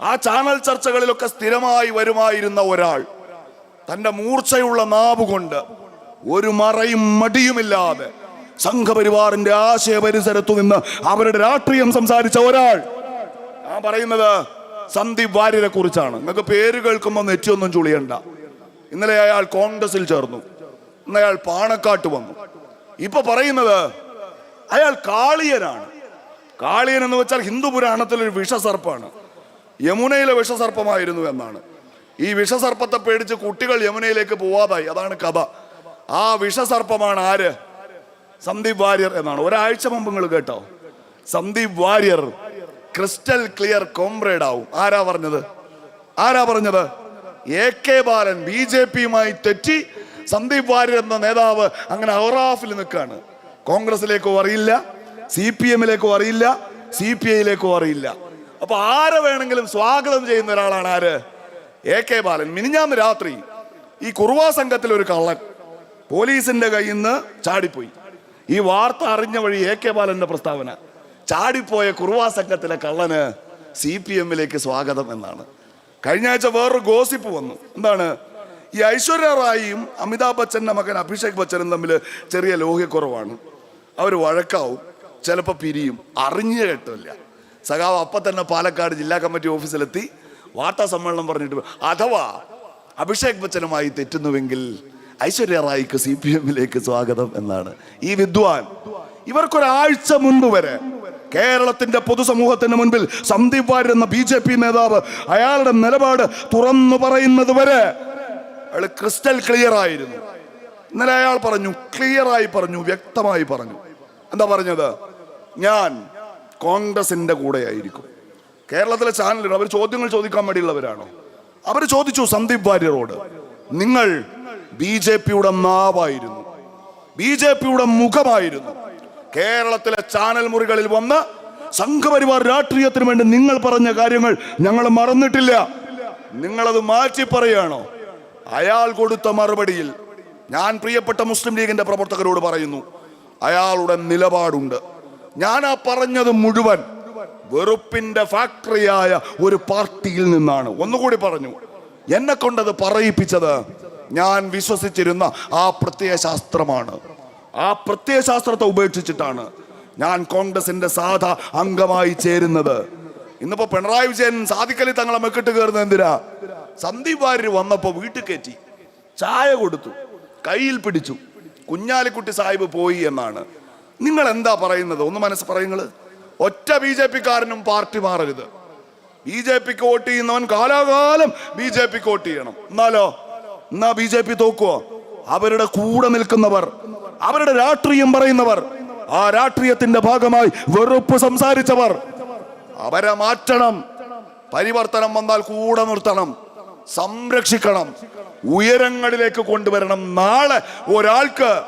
ആ ചാനൽ ചർച്ചകളിലൊക്കെ സ്ഥിരമായി വരുമായിരുന്ന ഒരാൾ തന്റെ മൂർച്ചയുള്ള നാവ് കൊണ്ട് ഒരു മറയും മടിയുമില്ലാതെ സംഘപരിവാറിന്റെ ആശയ പരിസരത്തു നിന്ന് അവരുടെ രാഷ്ട്രീയം സംസാരിച്ച ഒരാൾ. ഞാൻ പറയുന്നത് സന്ദീപ് വാര്യരെ കുറിച്ചാണ്. നിങ്ങൾക്ക് പേര് കേൾക്കുമ്പോൾ നെറ്റിയൊന്നും ചുളിയണ്ട. ഇന്നലെ അയാൾ കോൺഗ്രസിൽ ചേർന്നു. ഇന്ന് അയാൾ പാണക്കാട്ട് വന്നു. ഇപ്പൊ പറയുന്നത് അയാൾ കാളിയനാണ്. കാളിയൻ എന്ന് വെച്ചാൽ ഹിന്ദു പുരാണത്തിൽ ഒരു വിഷസർപ്പാണ്. യമുനയിലെ വിഷസർപ്പമായിരുന്നു എന്നാണ്. ഈ വിഷസർപ്പത്തെ പേടിച്ച് കുട്ടികൾ യമുനയിലേക്ക് പോവാതായി. അതാണ് കഥ. ആ വിഷസർപ്പമാണ് ആര്? സന്ദീപ് വാര്യർ എന്നാണ്. ഒരാഴ്ച മുമ്പ് നിങ്ങൾ കേട്ടോ. Sandeep Warrier crystal clear comrade ആവും. ആരാ പറഞ്ഞത്? ആരാ പറഞ്ഞത്? എ കെ ബാലൻ ബി ജെ പിയുമായി തെറ്റി സന്ദീപ് വാര്യർ എന്ന നേതാവ് അങ്ങനെ ഔറാഫിൽ നിൽക്കുകയാണ്. കോൺഗ്രസിലേക്കോ അറിയില്ല സി പി എമ്മിലേക്കോ അറിയില്ല സി പി ഐയിലേക്കോ അറിയില്ല. അപ്പൊ ആരെ വേണമെങ്കിലും സ്വാഗതം ചെയ്യുന്ന ഒരാളാണ് ആര്? A K Balan. മിനിഞ്ഞാന്ന് രാത്രി ഈ കുറുവാ സംഘത്തിൽ ഒരു കള്ളൻ പോലീസിന്റെ കയ്യിൽ നിന്ന് ചാടിപ്പോയി. ഈ വാർത്ത അറിഞ്ഞ വഴി എ കെ ബാലന്റെ പ്രസ്താവന. ചാടിപ്പോയ കുറുവാ സംഘത്തിലെ കള്ളന് സി പി എമ്മിലേക്ക് സ്വാഗതം എന്നാണ്. കഴിഞ്ഞ ആഴ്ച വേറൊരു ഗോസിപ്പ് വന്നു. എന്താണ്? ഈ ഐശ്വര്യ റായിയും അമിതാഭ് ബച്ചന്റെ മകൻ അഭിഷേക് ബച്ചനും തമ്മിൽ ചെറിയ ലോഹ്യക്കുറവാണ്. അവർ വഴക്കാവും. ചിലപ്പോൾ പിരിയും. അറിഞ്ഞു കേട്ടില്ല. സഖാവ് അപ്പം തന്നെ പാലക്കാട് ജില്ലാ കമ്മിറ്റി ഓഫീസിലെത്തി വാർത്താ സമ്മേളനം പറഞ്ഞിട്ട് അഥവാ അഭിഷേക് ബച്ചനുമായി തെറ്റുന്നുവെങ്കിൽ ഐശ്വര്യ റായിക്ക് സി പി എമ്മിലേക്ക് സ്വാഗതം എന്നാണ്. ഈ വിദ്വാൻ ഇവർക്കൊരാഴ്ച മുൻപ് വരെ കേരളത്തിന്റെ പൊതുസമൂഹത്തിന് മുൻപിൽ സന്ദീപ് വാര്യർ എന്ന ബി ജെ പി നേതാവ് അയാളുടെ നിലപാട് തുറന്നു പറയുന്നത് വരെ അയാൾ ക്രിസ്റ്റൽ ക്ലിയർ ആയിരുന്നു. ഇന്നലെ അയാൾ പറഞ്ഞു ക്ലിയറായി പറഞ്ഞു വ്യക്തമായി പറഞ്ഞു. എന്താ പറഞ്ഞത്? ഞാൻ കോൺഗ്രസിന്റെ കൂടെയായിരിക്കും. കേരളത്തിലെ ചാനലുകൾ അവർ ചോദ്യങ്ങൾ ചോദിക്കാൻ വേണ്ടിയുള്ളവരാണോ അവർ ചോദിച്ചു സന്ദീപ് വാര്യരോട് നിങ്ങൾ ബി ജെ പിയുടെ നാവായിരുന്നു ബി ജെ പിയുടെ മുഖമായിരുന്നു. കേരളത്തിലെ ചാനൽ മുറികളിൽ വന്ന് സംഘപരിവാർ രാഷ്ട്രീയത്തിന് വേണ്ടി നിങ്ങൾ പറഞ്ഞ കാര്യങ്ങൾ ഞങ്ങൾ മറന്നിട്ടില്ല. നിങ്ങളത് മാറ്റി പറയാണോ? അയാൾ കൊടുത്ത മറുപടിയിൽ ഞാൻ പ്രിയപ്പെട്ട മുസ്ലിം ലീഗിന്റെ പ്രവർത്തകരോട് പറയുന്നു അയാളുടെ നിലപാടുണ്ട്. ഞാൻ ആ പറഞ്ഞത് മുഴുവൻ വെറുപ്പിന്റെ ഫാക്ടറിയായ ഒരു പാർട്ടിയിൽ നിന്നാണ്. ഒന്നുകൂടി പറഞ്ഞു. എന്നെ കൊണ്ടത് പറയിപ്പിച്ചത് ഞാൻ വിശ്വസിച്ചിരുന്ന ആ പ്രത്യയശാസ്ത്രമാണ് ആ പ്രത്യയശാസ്ത്രത്തെ ഉപേക്ഷിച്ചിട്ടാണ് ഞാൻ കോൺഗ്രസിന്റെ സാധ അംഗമായി ചേരുന്നത്. ഇന്നിപ്പോ പിണറായി വിജയൻ സാധിക്കലി തങ്ങളെ മെക്കിട്ട് കയറുന്നത് എന്തിനാ? സന്ദീപ് വാര്യർ വന്നപ്പോ വീട്ടിൽ കയറ്റി ചായ കൊടുത്തു കയ്യിൽ പിടിച്ചു. കുഞ്ഞാലിക്കുട്ടി സാഹിബ് പോയി എന്നാണ്. നിങ്ങൾ എന്താ പറയുന്നത്? ഒന്ന് മനസ്സ് പറയുന്നത് ഒറ്റ ബി ജെ പിക്കാരനും പാർട്ടി മാറരുത്. ബി ജെ പിക്ക് വോട്ട് ചെയ്യുന്നവൻ കാലാകാലം ബി ജെ പിക്ക് വോട്ട് ചെയ്യണം. എന്നാലോ? എന്നാ ബി ജെ പി തോക്കുവോ? അവരുടെ കൂടെ നിൽക്കുന്നവർ അവരുടെ രാഷ്ട്രീയം പറയുന്നവർ ആ രാഷ്ട്രീയത്തിന്റെ ഭാഗമായി വെറുപ്പ് സംസാരിച്ചവർ അവരെ മാറ്റണം. പരിവർത്തനം വന്നാൽ കൂടെ നിർത്തണം. സംരക്ഷിക്കണം. ഉയരങ്ങളിലേക്ക് കൊണ്ടുവരണം. നാളെ ഒരാൾക്ക്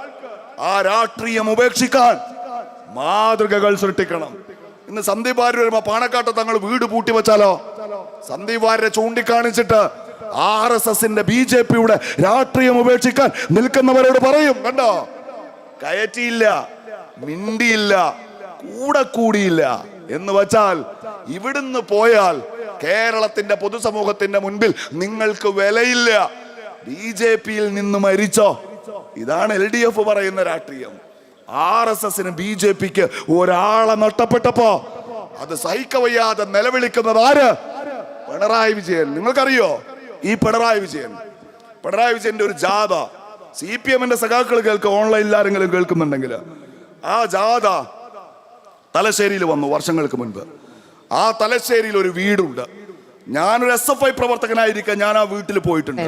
ആ രാഷ്ട്രീയം ഉപേക്ഷിക്കാൻ മാതൃകകൾ സൃഷ്ടിക്കണം. ഇന്ന് സന്ദീപ് വാര്യർ വരുമ്പോ പാണക്കാട്ട് തങ്ങൾ വീട് പൂട്ടി വെച്ചാലോ? സന്ദീപ് വാര്യരെ ചൂണ്ടിക്കാണിച്ചിട്ട് ആർ എസ് എസിന്റെ ബി ജെ പിയുടെ രാഷ്ട്രീയം ഉപേക്ഷിക്കാൻ നിൽക്കുന്നവരോട് പറയും. കണ്ടോ? കയറ്റിയില്ല മിണ്ടിയില്ല കൂടെ കൂടിയില്ല എന്ന് വച്ചാൽ ഇവിടുന്ന് പോയാൽ കേരളത്തിന്റെ പൊതുസമൂഹത്തിന്റെ മുൻപിൽ നിങ്ങൾക്ക് വിലയില്ല. ബി ജെ പിയിൽ നിന്ന് മരിച്ചോ? ഇതാണ് എൽ ഡി എഫ് പറയുന്ന രാഷ്ട്രീയം. ആർ എസ് എസിന് ബി ജെ പിക്ക് ഒരാളെ നഷ്ടപ്പെട്ടപ്പോ അത് സഹിക്കവയ്യാതെ നിലവിളിക്കുന്നത് ആര്? പിണറായി വിജയൻ. നിങ്ങൾക്കറിയോ? ഈ പിണറായി വിജയൻ. പിണറായി വിജയന്റെ ഒരു ജാഥ. സി പി എമ്മിന്റെ സഖാക്കൾ കേൾക്കുക ഓൺലൈനിൽ ആരെങ്കിലും കേൾക്കുന്നുണ്ടെങ്കിൽ. ആ ജാഥ തലശ്ശേരിയിൽ വന്നു വർഷങ്ങൾക്ക് മുൻപ്. ആ തലശ്ശേരിയിൽ ഒരു വീടുണ്ട്. ഞാനൊരു എസ് എഫ് ഐ പ്രവർത്തകനായിരിക്കാൻ ഞാൻ ആ വീട്ടിൽ പോയിട്ടുണ്ട്.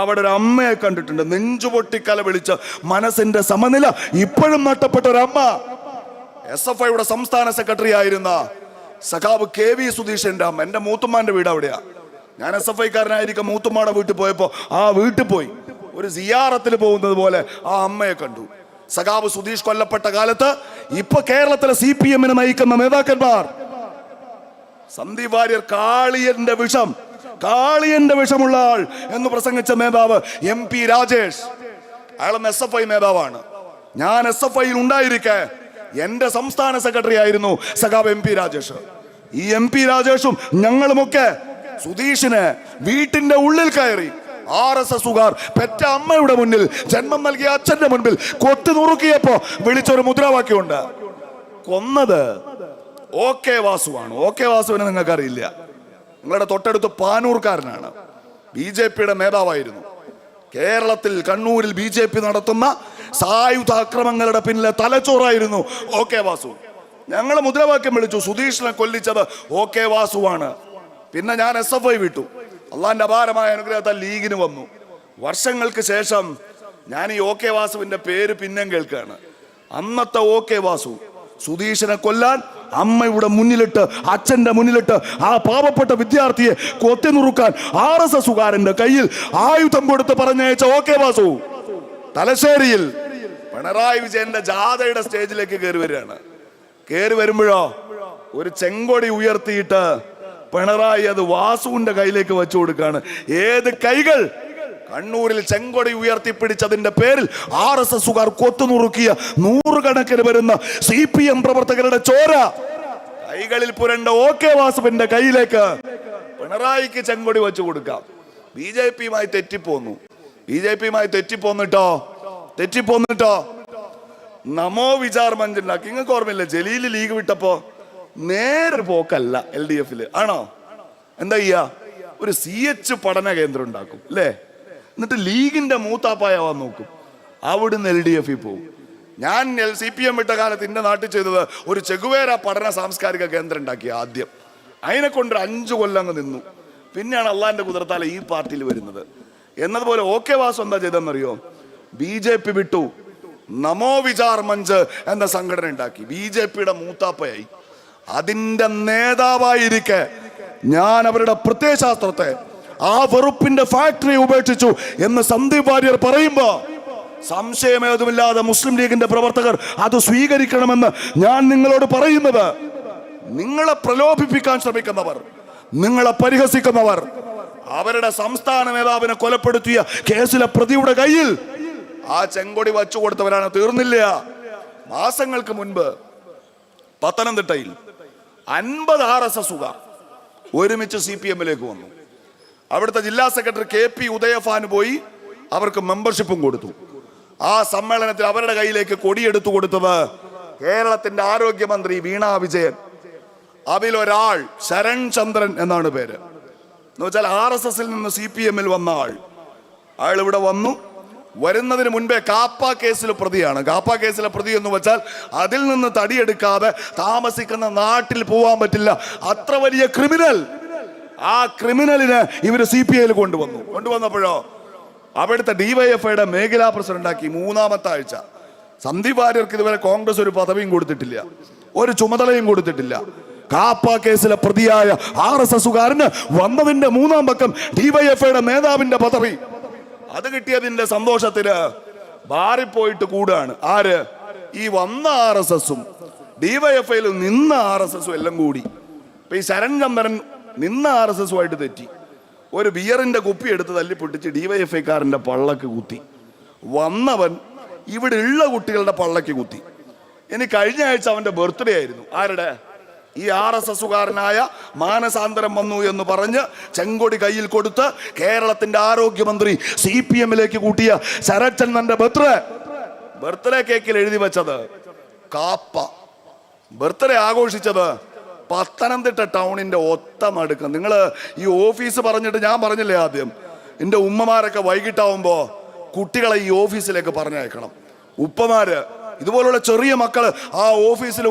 അവിടെ ഒരു അമ്മയെ കണ്ടിട്ടുണ്ട്. നെഞ്ചു പൊട്ടിക്കല വിളിച്ച മനസ്സിന്റെ സമനില ഇപ്പോഴും നഷ്ടപ്പെട്ട ഒരു അമ്മ. എസ് എഫ് ഐയുടെ സംസ്ഥാന സെക്രട്ടറി ആയിരുന്ന സഖാവ് കെ വി സുധീഷന്റെ അമ്മ. എന്റെ മൂത്തുമ്മാന്റെ വീട് അവിടെയാ. ഞാൻ എസ് എഫ് ഐക്കാരനായിരിക്കും മൂത്തുമ്മാടെ വീട്ടിൽ പോയപ്പോ ആ വീട്ടിൽ പോയി. ഒരു സിയാറത്തിൽ പോകുന്നത് പോലെ ആ അമ്മയെ കണ്ടു. സഖാവ് സുധീഷ് കൊല്ലപ്പെട്ട കാലത്ത് ഇപ്പൊ കേരളത്തിലെ സി പി എമ്മിനെ നയിക്കുന്ന നേതാക്കന്മാർ. സന്ദീപ് വാര്യർ കാളിയന്റെ വിഷം കാളിയന്റെ വിഷമുള്ള ആൾ എന്ന് പ്രസംഗിച്ച മേധാവ് എം പി രാജേഷ്. അയാൾ എസ് എഫ് ഐ മേധാവാണ്. ഞാൻ എസ് എഫ് ഐയിൽ ഉണ്ടായിരിക്കെ എന്റെ സംസ്ഥാന സെക്രട്ടറി ആയിരുന്നു സഖാബ് എം പി രാജേഷ്. ഈ എം പി രാജേഷും ഞങ്ങളുമൊക്കെ സുധീഷിന് വീട്ടിന്റെ ഉള്ളിൽ കയറി ആർ എസ് എസുകാർ പെറ്റ അമ്മയുടെ മുന്നിൽ ജന്മം നൽകിയ അച്ഛന്റെ മുൻപിൽ കൊത്തു നുറുക്കിയപ്പോ വിളിച്ചൊരു മുദ്രാവാക്യമുണ്ട്. കൊന്നത് ഓക്കെ വാസുവാണ്. ഓക്കെ വാസുവിനെ നിങ്ങൾക്കറിയില്ല. നിങ്ങളുടെ തൊട്ടടുത്ത് പാനൂർക്കാരനാണ്. ബി ജെ പിയുടെ നേതാവായിരുന്നു. കേരളത്തിൽ കണ്ണൂരിൽ ബി ജെ പി നടത്തുന്ന സായുധ അക്രമങ്ങളുടെ പിന്നിലെ തലച്ചോറായിരുന്നു ഓ കെ വാസു. ഞങ്ങൾ മുദ്രാവാക്യം വിളിച്ചു സുധീഷിനെ കൊല്ലിച്ചത് ഓ കെ വാസുവാണ്. പിന്നെ ഞാൻ എസ് എഫ് ഐ വിട്ടു. അള്ളാന്റെ അപാരമായ അനുഗ്രഹത്താൽ ലീഗിന് വന്നു. വർഷങ്ങൾക്ക് ശേഷം ഞാൻ ഈ ഓ കെ വാസുവിന്റെ പേര് പിന്നെ കേൾക്കുകയാണ്. അന്നത്തെ ഓ കെ വാസു സുധീഷിനെ കൊല്ലാൻ അമ്മയുടെ മുന്നിലിട്ട് അച്ഛന്റെ മുന്നിലിട്ട് ആ പാവപ്പെട്ട വിദ്യാർത്ഥിയെ കൊത്തി നുറുക്കാൻ ആർ എസ് എസുകാരന്റെ കയ്യിൽ ആയുധം കൊടുത്ത് പറഞ്ഞയച്ച ഓക്കെ വാസു. തലശ്ശേരിയിൽ പിണറായി വിജയന്റെ ജാഥയുടെ സ്റ്റേജിലേക്ക് കയറി വരികയാണ്. കയറി വരുമ്പോഴോ ഒരു ചെങ്കൊടി ഉയർത്തിയിട്ട് പിണറായി അത് വാസുവിന്റെ കയ്യിലേക്ക് വെച്ചു കൊടുക്കാണ് ഏത് കൈകൾ കണ്ണൂരിൽ ചെങ്കൊടി ഉയർത്തിപ്പിടിച്ചതിന്റെ പേരിൽ ആർ എസ് എസുകാർ കൊത്തുനുറുക്കിയ നൂറുകണക്കിന് വരുന്ന സി പി എം പ്രവർത്തകരുടെ ചോര കൈകളിൽ പുരണ്ട ഓ കെ വാസുവിന്റെ കയ്യിലേക്ക് പിണറായിക്ക് ചെങ്കൊടി വെച്ചു കൊടുക്കാം. ബി ജെ പിയുമായി തെറ്റിപ്പോന്നു. ബി ജെ പിയുമായി തെറ്റിപ്പോന്നിട്ടോ? തെറ്റിപ്പോന്നിട്ടോ? നമോ വിചാർ മഞ്ചുണ്ടാക്കി നിങ്ങൾക്ക് ഓർമ്മയില്ല ജലീൽ ലീഗ് വിട്ടപ്പോ നേരെ പോക്കല്ല എൽ ഡി എഫിൽ. ആണോ? എന്താ ചെയ്യാ? ഒരു സി എച്ച് പഠന കേന്ദ്രം ഉണ്ടാക്കും അല്ലേ? എന്നിട്ട് ലീഗിന്റെ മൂത്താപ്പായാവാൻ നോക്കും. അവിടുന്ന് എൽ ഡി എഫിൽ പോകും ഞാൻ എൽ സി പി എം ഇട്ട കാലത്ത് എന്റെ നാട്ടിൽ ചെയ്തത് ഒരു ചെകുവേര പഠന സാംസ്കാരിക കേന്ദ്രം ഉണ്ടാക്കി ആദ്യം. അതിനെ കൊണ്ട് അഞ്ചു കൊല്ലം അങ്ങ് നിന്നു. പിന്നെയാണ് അള്ളാന്റെ കുതിർത്താല ഈ പാർട്ടിയിൽ വരുന്നത്. എന്നതുപോലെ ഓ കെ വാസു എന്താ ചെയ്തെന്നറിയോ ബി ജെ പി വിട്ടു. നമോ വിചാർ മഞ്ച് എന്ന സംഘടന ഉണ്ടാക്കി. ബി ജെ പിയുടെ മൂത്താപ്പയായി. അതിന്റെ നേതാവായിരിക്കെ ഞാൻ അവരുടെ പ്രത്യയശാസ്ത്രത്തെ ആ വെറുപ്പിന്റെ ഫാക്ടറി ഉപേക്ഷിച്ചു എന്ന് സന്ദീപ് വാര്യർ പറയുമ്പോ സംശയമേതുമില്ലാതെ മുസ്ലിം ലീഗിന്റെ പ്രവർത്തകർ അത് സ്വീകരിക്കണമെന്ന് ഞാൻ നിങ്ങളോട് പറയുന്നത്. നിങ്ങളെ പ്രലോഭിപ്പിക്കാൻ ശ്രമിക്കുന്നവർ നിങ്ങളെ പരിഹസിക്കുന്നവർ അവരുടെ സംസ്ഥാന നേതാവിനെ കൊലപ്പെടുത്തിയ കേസിലെ പ്രതിയുടെ കയ്യിൽ ആ ചെങ്കൊടി വച്ചു കൊടുത്തവരാണ് തീർന്നില്ല. മാസങ്ങൾക്ക് മുൻപ് പത്തനംതിട്ടയിൽ അൻപത് ആർ എസ് എസുകാർ ഒരുമിച്ച് സി പി എമ്മിലേക്ക് വന്നു. അവിടുത്തെ ജില്ലാ സെക്രട്ടറി കെ പി ഉദയഫാൻ പോയി അവർക്ക് മെമ്പർഷിപ്പും കൊടുത്തു. ആ സമ്മേളനത്തിൽ അവരുടെ കയ്യിലേക്ക് കൊടിയെടുത്തു കൊടുത്തത് കേരളത്തിന്റെ ആരോഗ്യമന്ത്രി വീണ വിജയൻ. അതിലൊരാൾ ശരൺ ചന്ദ്രൻ എന്നാണ് പേര്. എന്ന് വെച്ചാൽ ആർ എസ് എസിൽ നിന്ന് സി പി എമ്മിൽ വന്ന ആൾ. അയാൾ ഇവിടെ വന്നു. വരുന്നതിന് മുൻപേ കാപ്പ കേസിൽ പ്രതിയാണ്. കാപ്പ കേസിലെ പ്രതി എന്ന് വെച്ചാൽ അതിൽ നിന്ന് തടിയെടുക്കാതെ താമസിക്കുന്ന നാട്ടിൽ പോവാൻ പറ്റില്ല. അത്ര വലിയ ക്രിമിനൽ. ആ ക്രിമിനലിനെ ഇവർ സി പി ഐയിൽ കൊണ്ടുവന്നു. കൊണ്ടുവന്നപ്പോഴോ? അവിടുത്തെ ഡിവൈഎഫ്ഐയുടെ മേഖലാ പ്രസിഡന്റാക്കി മൂന്നാമത്തെ ആഴ്ച. സന്ദീപ് വാര്യർക്ക് ഇതുവരെ കോൺഗ്രസ് ഒരു പദവിയും കൊടുത്തിട്ടില്ല. ഒരു ചുമതലയും കൊടുത്തിട്ടില്ല. കാപ്പ കേസിലെ പ്രതിയായ ആർ എസ് എസുകാരന് വന്നതിന്റെ മൂന്നാം പക്കം ഡിവൈഎഫ്ഐയുടെ നേതാവിന്റെ പദവി. അത് കിട്ടിയതിന്റെ സന്തോഷത്തിൽ മാറിപ്പോയിട്ട് കൂടാണ്. ആര്? ഈ വന്ന ആർ എസ് എസും. ഡിവൈഎഫ്ഐയിൽ നിന്ന ആർ എസ് എസും എല്ലാം കൂടി. ഇപ്പൊ ഈ ശരൺ ചന്ദ്രൻ നിന്ന ആർ എസ് എസുമായിട്ട് തെറ്റി. ഒരു ബിയറിന്റെ കുപ്പി എടുത്ത് തല്ലി പൊട്ടിച്ച് ഡിവൈഎഫ്ഐക്കാരന്റെ പള്ളക്ക് കുത്തി. വന്നവൻ ഇവിടെ ഉള്ള കുട്ടികളുടെ പള്ളക്ക് കുത്തി. ഇനി കഴിഞ്ഞ ആഴ്ച അവന്റെ ബർത്ത്ഡേ ആയിരുന്നു. ആരുടെ? ഈ ആർ എസ് എസുകാരനായ മാനസാന്തരം വന്നു എന്ന് പറഞ്ഞ് ചെങ്കൊടി കയ്യിൽ കൊടുത്ത് കേരളത്തിന്റെ ആരോഗ്യമന്ത്രി സി പി എമ്മിലേക്ക് കൂട്ടിയ ശരത്ചന്ദ്രന്റെ ബർത്ത്ഡേ. ബർത്ത്ഡേ കേക്കിൽ എഴുതി വെച്ചത് കാപ്പ. ബർത്ത്ഡേ ആഘോഷിച്ചത് പത്തനംതിട്ട ടൗണിന്റെ ഒത്ത നടുക്കം നിങ്ങൾ ഈ ഓഫീസ് പറഞ്ഞിട്ട് ഞാൻ പറഞ്ഞില്ലേ ആദ്യം? എന്റെ ഉമ്മമാരൊക്കെ വൈകിട്ടാവുമ്പോൾ കുട്ടികളെ ഈ ഓഫീസിലേക്ക് പറഞ്ഞയക്കണം. ഉപ്പമാര് ഇതുപോലുള്ള ചെറിയ മക്കൾ ആ ഓഫീസിൽ